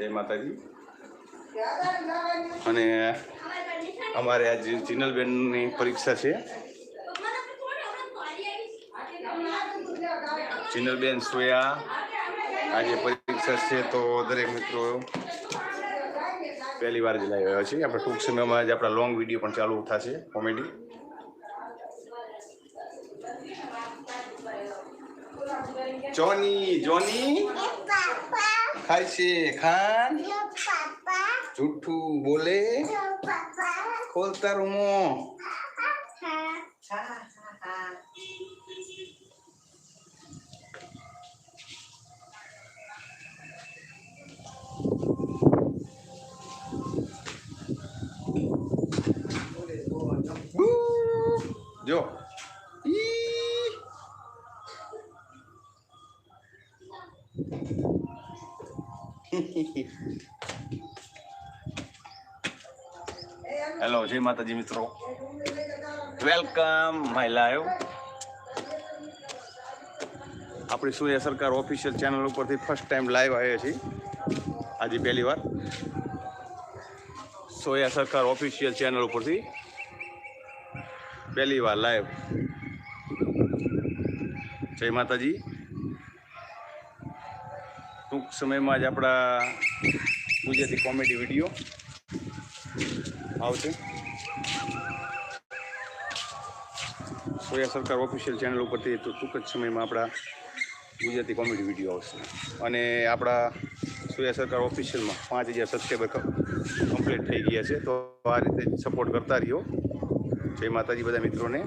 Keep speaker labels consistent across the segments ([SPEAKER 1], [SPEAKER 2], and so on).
[SPEAKER 1] જય માતાજી. અને અમારે આજે જીનલબેનની પરીક્ષા છે. જીનલબેન સોયા આજે પરીક્ષા છે તો દરેક મિત્રો પહેલી વાર જ લાવી આવ્યા છે આપણે ટૂંક સમયમાં જ આપણા લોંગ વીડિયો પણ ચાલુ થશે comedy Johnny Johnny. ખાય છે ખાન જૂઠું બોલે ખોલતા રૂમો જો Hello જય માતાજી મિત્રો. વેલકમ માય લાઈવ આપણી સૂર્ય સરકાર ઓફિશિયલ ચેનલ ઉપરથી ફર્સ્ટ ટાઈમ લાઈવ આવ્યા છીએ. આજે પહેલી વાર. સોયા સરકાર ઓફિશિયલ ચેનલ ઉપરથી પહેલી વાર લાઈવ જય માતાજી. ટૂંક સમયમાં જ આપણા ગુજરાતી કોમેડી વીડિયો આવશે. સોયા સરકાર ઓફિશિયલ ચેનલ ઉપરથી તો ટૂંક જ સમયમાં આપણા ગુજરાતી કોમેડી વીડિયો આવશે. અને આપણા સોયા સરકાર ઓફિશિયલમાં પાંચ હજાર સબસ્ક્રાઈબર કમ્પ્લીટ થઈ ગયા છે. તો આ રીતે સપોર્ટ કરતા રહ્યો. જય માતાજી બધા મિત્રોને.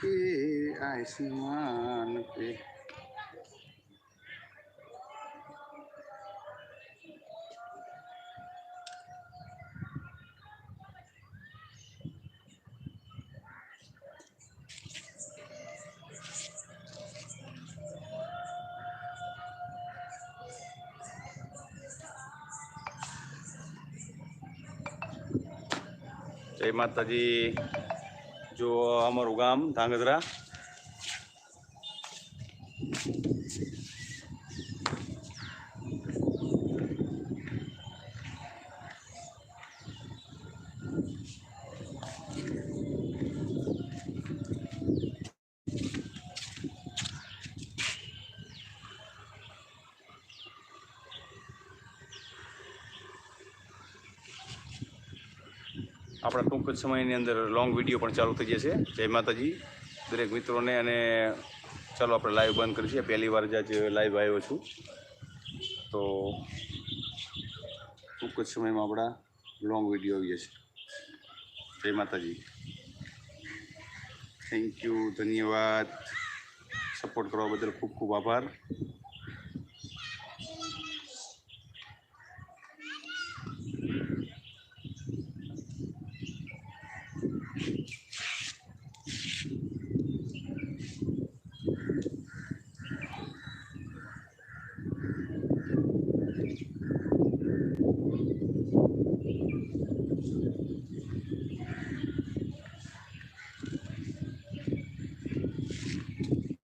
[SPEAKER 1] के आसमान पे જય માતાજી. જો અમારું ગામ ધાંગધ્રા. આપણા ટૂંક જ સમયની અંદર લોંગ વીડિયો પણ ચાલુ થઈ જશે. જય માતાજી. દરેક મિત્રોને અને ચાલો આપણે લાઈવ બંધ કરીશું પહેલી વાર જ આજે લાઈવ આવ્યો છું. તો ટૂંક જ સમયમાં આપણા લોંગ વીડિયો આવી જશે. જય માતાજી. થેન્ક યુ ધન્યવાદ. સપોર્ટ કરવા બદલ ખૂબ ખૂબ આભાર.